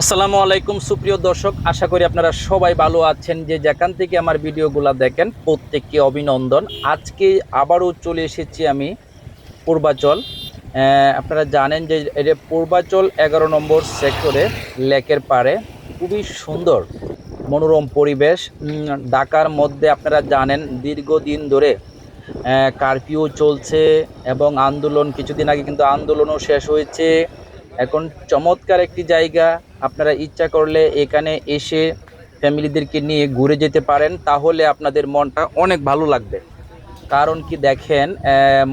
আসসালামু আলাইকুম, সুপ্রিয় দর্শক, আশা করি আপনারা সবাই ভালো আছেন। যে যেখান থেকে আমার ভিডিওগুলো দেখেন, প্রত্যেককে অভিনন্দন। আজকে আবারও চলে এসেছি আমি পূর্বাচল। আপনারা জানেন যে এটা পূর্বাচল এগারো নম্বর সেক্টরে, লেকের পাড়ে। খুবই সুন্দর, মনোরম পরিবেশ। ঢাকার মধ্যে আপনারা জানেন, দীর্ঘদিন ধরে কারফিউ চলছে এবং আন্দোলন, কিছুদিন আগে কিন্তু আন্দোলনও শেষ হয়েছে। এখন চমৎকার একটি জায়গা আপনারা ইচ্ছা করলে এখানে এসে ফ্যামিলিদেরকে নিয়ে ঘুরে যেতে পারেন, তাহলে আপনাদের মনটা অনেক ভালো লাগবে। কারণ কি দেখেন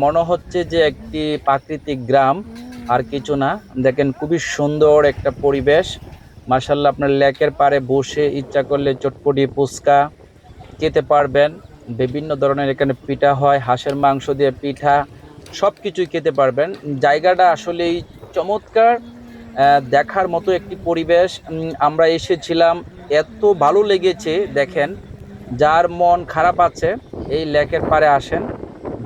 মনে হচ্ছে যে একটি প্রাকৃতিক গ্রাম, আর কিছু না। দেখেন খুবই সুন্দর একটা পরিবেশ। মার্শাল্লাহ আপনার লেকের পাড়ে বসে ইচ্ছা করলে চটপটি ফুচকা খেতে পারবেন। বিভিন্ন ধরনের এখানে পিঠা হয়, হাঁসের মাংস দিয়ে পিঠা সব কিছুই খেতে পারবেন। জায়গাটা আসলেই চমৎকার। দেখার মতো একটি পরিবেশ আমরা এসেছিলাম। এত ভালো লেগেছে, দেখেন, যার মন খারাপ আছে, এই লেকের পাড়ে আসেন,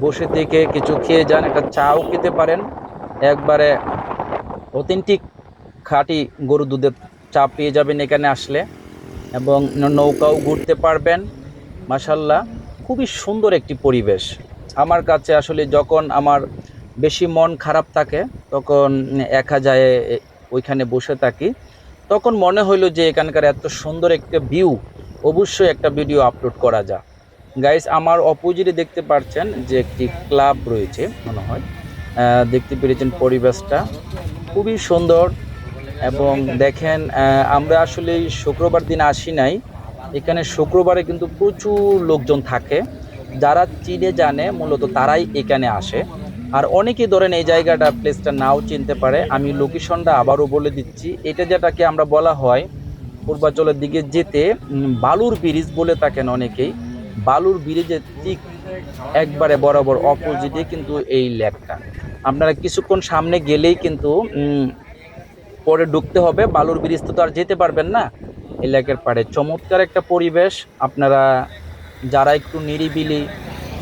বসে থেকে কিছু খেয়ে যান, একটা চাও খেতে পারেন। একবারে অথেন্টিক খাঁটি গরু দুধের চা পেয়ে যাবেন এখানে আসলে, এবং নৌকাও ঘুরতে পারবেন মাসাল্লাহ খুবই সুন্দর একটি পরিবেশ। আমার কাছে আসলে যখন আমার বেশি মন খারাপ থাকে, তখন একা যায় ওইখানে বসে থাকি। তখন মনে হইল যে এখানকার এত সুন্দর একটা ভিউ অবশ্যই একটা ভিডিও আপলোড করা যায় গাইস আমার অপোজিটে দেখতে পাচ্ছেন যে একটি ক্লাব রয়েছে, মনে হয়। দেখতে পেরেছেন পরিবেশটা। খুবই সুন্দর এবং দেখেন আমরা আসলে শুক্রবার দিন আসি নাই। এখানে শুক্রবারে কিন্তু প্রচুর লোকজন থাকে। যারা চিনে জানে, মূলত তারাই এখানে আসে। আর অনেকেই ধরেন এই জায়গাটা প্লেসটা নাও চিনতে পারে। আমি লোকেশনটা আবারও বলে দিচ্ছি। এটা যেটাকে আমরা বলা হয় পূর্বাচলের দিকে যেতে বালুর ব্রিজ বলে থাকেন অনেকেই। বালুর ব্রিজের ঠিক একবারে বরাবর অপোজিটে কিন্তু এই লেকটা। আপনারা কিছুক্ষণ সামনে গেলেই কিন্তু পরে ঢুকতে হবে। বালুর ব্রিজ তো আর যেতে পারবেন না। এই লেকের পাড়ে। চমৎকার একটা পরিবেশ। আপনারা যারা একটু নিরিবিলি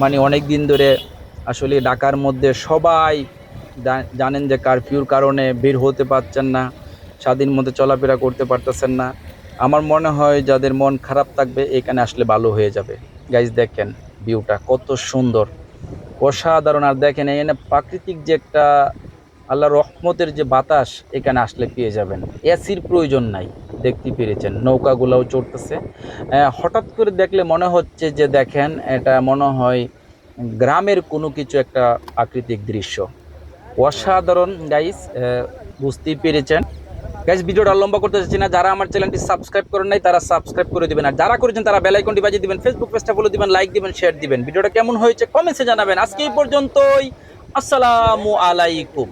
মানে অনেক দিন ধরে আসলে ঢাকার মধ্যে সবাই জানেন যে কারফিউর কারণে বের হতে পারছেন না, স্বাধীন মতো চলাফেরা করতে পারতেছেন না। আমার মনে হয় যাদের মন খারাপ থাকবে, এখানে আসলে ভালো হয়ে যাবে। গাইজ দেখেন ভিউটা কত সুন্দর। অসাধারণ। আর দেখেন এখানে প্রাকৃতিক যে একটা আল্লাহ রহমতের যে বাতাস, এখানে আসলে পেয়ে যাবেন। এসির প্রয়োজন নাই, দেখতে পেরেছেন। নৌকাগুলোও চড়তেছে। হঠাৎ করে দেখলে মনে হচ্ছে যে, দেখেন, এটা মনে হয় গ্রামের কোনো কিছু একটা আকৃতিক দৃশ্য। অসাধারণ গাইস বুঝতেই পেরেছেন। গাইস ভিডিওটা লম্বা করতে চাচ্ছি না। যারা আমার চ্যানেলটি সাবস্ক্রাইব করেন নাই, তারা সাবস্ক্রাইব করে দিবেন। আর যারা করেছেন, তারা বেলাইকনটি বাজিয়ে দিবেন ফেসবুক পেজটা ফলো দিবেন লাইক দিবেন শেয়ার দিবেন। ভিডিওটা কেমন হয়েছে কমেন্টসে জানাবেন। আজকে এই পর্যন্তই। আসসালামু আলাইকুম।